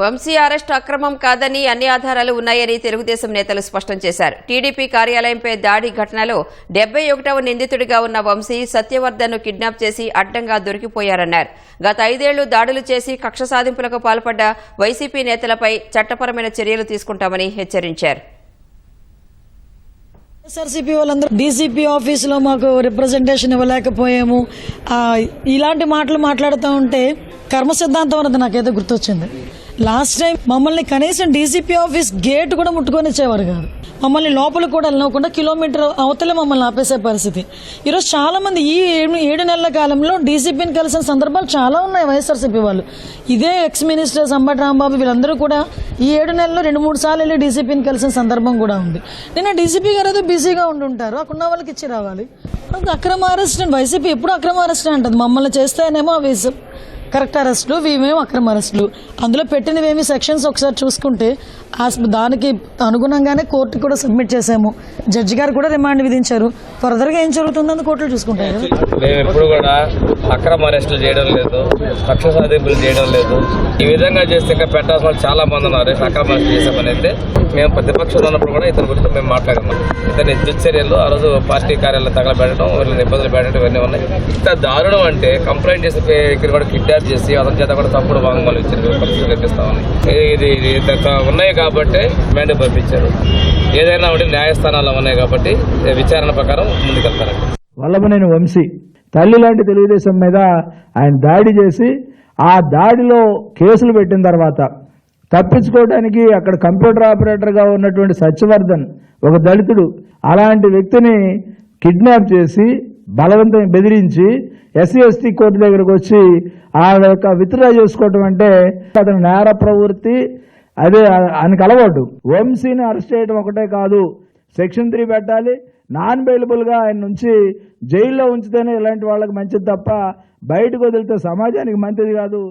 Vamsi arrest అక్రమం కాదని అన్ని ఆధారాలు ఉన్నాయని తెలుగుదేశం నేతలు స్పష్టం చేశారు. టీడీపీ కార్యాలయంపై దాడి ఘటనలో డెబ్బై ఒకటవ నిందితుడిగా ఉన్న వంశీ సత్యవర్ధన్ను కిడ్నాప్ చేసి అడ్డంగా దొరికిపోయారన్నారు. గత ఐదేళ్ళు దాడులు చేసి కక్ష సాధింపులకు పాల్పడ్డ వైసీపీ నేతలపై చట్టపరమైన చర్యలు తీసుకుంటామని హెచ్చరించారు. ఎస్ఆర్సీపీ వాళ్ళందరూ డీసీపీ ఆఫీసులో మాకు రిప్రజెంటేషన్ ఇవ్వలేకపోయాము. ఇలాంటి మాటలు మాట్లాడుతూ ఉంటే కర్మ సిద్ధాంతం అన్నది నాకైతే గుర్తొచ్చింది. లాస్ట్ టైం మమ్మల్ని కనీసం డీసీపీ ఆఫీస్ గేట్ కూడా ముట్టుకొని ఇచ్చేవారు కాదు. మమ్మల్ని లోపల కూడా వెళ్ళకుండా కిలోమీటర్ అవతలే మమ్మల్ని ఆపేసే పరిస్థితి. ఈరోజు చాలా మంది ఈ ఏడు ఏడు నెలల కాలంలో డీసీపీని కలిసిన సందర్భాలు చాలా ఉన్నాయి వైఎస్ఆర్సీపీ వాళ్ళు. ఇదే ఎక్స్ మినిస్టర్ సంబటి రాంబాబు వీళ్ళందరూ కూడా ఈ ఏడు నెలల్లో రెండు మూడు సార్లు వెళ్ళి డీసీపీని కలిసిన సందర్భం కూడా ఉంది. నిన్న డీసీపీ గారు ఏదో బిజీగా ఉండుంటారు. అక్కడ ఉన్న వాళ్ళకి ఇచ్చి రావాలి. అక్రమ అరెస్ట్ వైసీపీ ఎప్పుడు అక్రమ అరెస్ట్ అంటది? మమ్మల్ని చేస్తేనేమో అవి కరెక్ట్ అరెస్టులు ఇవేమో అక్రమ అరెస్టులు. అందులో పెట్టినవేమి సెక్షన్స్ ఒకసారి చూసుకుంటే దానికి అనుగుణంగానే కోర్టు కూడా సబ్మిట్ చేసాము జడ్జి గారు కూడా రిమాండ్ విధించారు. ఫర్దర్గా ఏం జరుగుతుందని కోర్టులు చూసుకుంటారు మేము ఎప్పుడు కూడా అక్రమ అరెస్టులు చేయడం లేదు కక్ష సాధింపులు చేయడం లేదు. ఈ విధంగా చేస్తే ఇంకా పెట్టాల్సిన వాళ్ళు చాలా మంది ఉన్నారు. అక్రమ అరెస్ట్ చేసామని అయితే మేము ప్రతిపక్షంలో ఉన్నప్పుడు కూడా ఇతని గురించి మేము మాట్లాడాము. ఇతని దుశ్చర్యలు ఆ రోజు పార్టీ కార్యాలయం తగలబెట్టడం వీళ్ళని ఇబ్బందులు పెట్టడం ఇవన్నీ ఉన్నాయి. ఇంత దారుణం అంటే కంప్లైంట్ చేసే ఇక్కడ కూడా కిడ్నాప్ చేసి అతని చేత కూడా తప్పుడు వాంగ్మూలం ఇచ్చారు. పరిస్థితి కనిపిస్తామని ఇది ఉన్నాయి కాబట్టి మ్యాండేట్ పంపించారు. ఏదైనా ఒకటి న్యాయస్థానాల్లో ఉన్నాయి కాబట్టి విచారణ ప్రకారం ముందుకెళ్తారండి వల్లభనేని వంశీ. తల్లి లాంటి తెలుగుదేశం మీద ఆయన దాడి చేసి ఆ దాడిలో కేసులు పెట్టిన తర్వాత తప్పించుకోవడానికి అక్కడ కంప్యూటర్ ఆపరేటర్గా ఉన్నటువంటి సత్యవర్ధన్ ఒక దళితుడు అలాంటి వ్యక్తిని కిడ్నాప్ చేసి బలవంతం బెదిరించి ఎస్సీ ఎస్టీ కోర్టు దగ్గరకు వచ్చి ఆ యొక్క విత్డ్రా చేసుకోవటం అంటే అతని నేర ప్రవృత్తి అదే ఆయనకు అలవాటు. వంశీని అరెస్ట్ చేయడం ఒకటే కాదు సెక్షన్ త్రీ పెట్టాలి నాన్గా ఆయన నుంచి జైల్లో ఉంచితేనే ఇలాంటి వాళ్ళకి మంచిది తప్ప బయటకు వదిలితే సమాజానికి మంచిది కాదు.